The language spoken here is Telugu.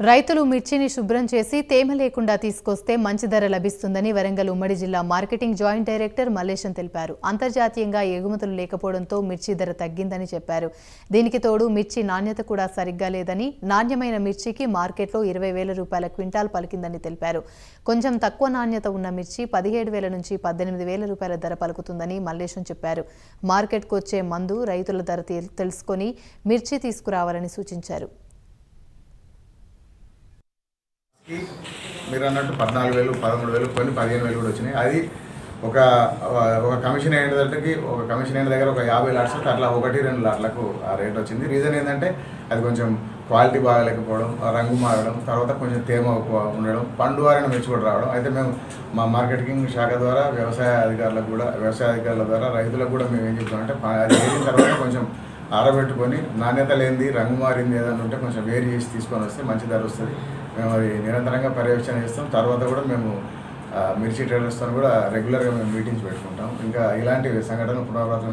రైతులు మిర్చిని శుభ్రం చేసి తేమ లేకుండా తీసుకొస్తే మంచి ధర లభిస్తుందని వరంగల్ ఉమ్మడి జిల్లా మార్కెటింగ్ జాయింట్ డైరెక్టర్ మల్లేశం తెలిపారు. అంతర్జాతీయంగా ఎగుమతులు లేకపోవడంతో మిర్చి ధర తగ్గిందని చెప్పారు. దీనికి తోడు మిర్చి నాణ్యత కూడా సరిగ్గా లేదని నాణ్యమైన మిర్చికి మార్కెట్లో ఇరవై వేల రూపాయల క్వింటాల్ పలికిందని తెలిపారు. కొంచెం తక్కువ నాణ్యత ఉన్న మిర్చి పదిహేడు వేల నుంచి పద్దెనిమిది వేల రూపాయల ధర పలుకుతుందని మల్లేశం చెప్పారు. మార్కెట్కు వచ్చే మందు రైతుల ధర తెల్- తెలుసుకొని మిర్చి తీసుకురావాలని సూచించారు. మీరు అన్నట్టు పద్నాలుగు వేలు పదమూడు వేలు కొన్ని పదిహేను వేలు కూడా వచ్చినాయి. అది ఒక ఒక కమిషన్ అయిన దగ్గరికి ఒక కమిషన్ అయిన దగ్గర ఒక యాభై లాట్స్ అట్లా ఒకటి రెండు లాట్లకు ఆ రేట్ వచ్చింది. రీజన్ ఏంటంటే అది కొంచెం క్వాలిటీ బాగాలేకపోవడం ఆ రంగు మారడం తర్వాత కొంచెం తేమ ఎక్కువ ఉండడం పండు వారిని మిర్చి కూడా రావడం. అయితే మేము మా మార్కెటింగ్ శాఖ ద్వారా వ్యవసాయ అధికారులకు కూడా వ్యవసాయ అధికారుల ద్వారా రైతులకు కూడా మేము ఏం చెప్తామంటే అది వేసిన తర్వాత కొంచెం ఆరబెట్టుకొని నాణ్యత లేనిది రంగు మారింది ఏదైనా ఉంటే కొంచెం వేరు చేసి తీసుకొని వస్తే మంచి ధర వస్తుంది. మేము అది నిరంతరంగా పర్యవేక్షణ చేస్తాం. తర్వాత కూడా మేము మిర్చి ట్రేడర్స్తో కూడా రెగ్యులర్గా మేము మీటింగ్స్ పెట్టుకుంటాం. ఇంకా ఇలాంటి సంఘటనలు పునరావృతం